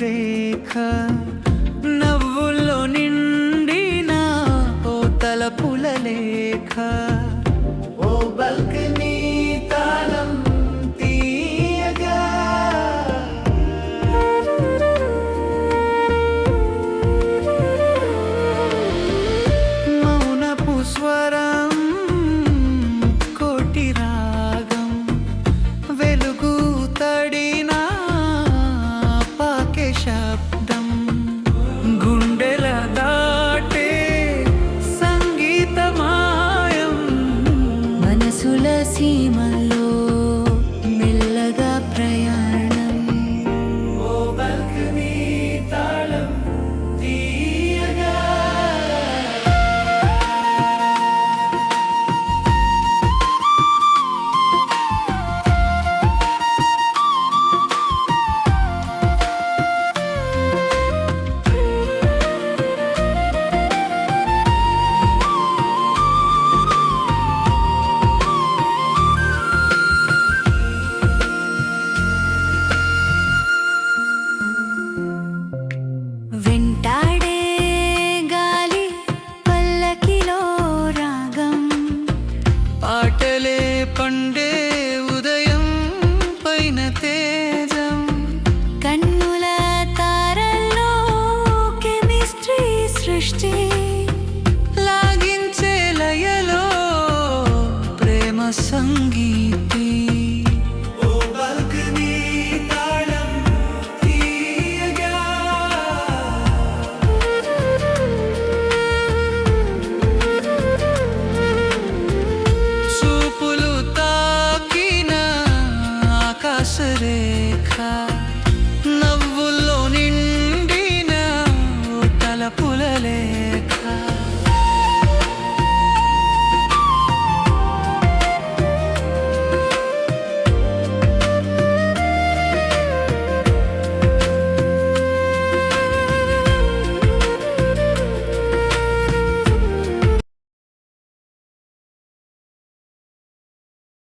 रेखा team alive. రేఖ నవ్వుల్లో నిండిన తలపుల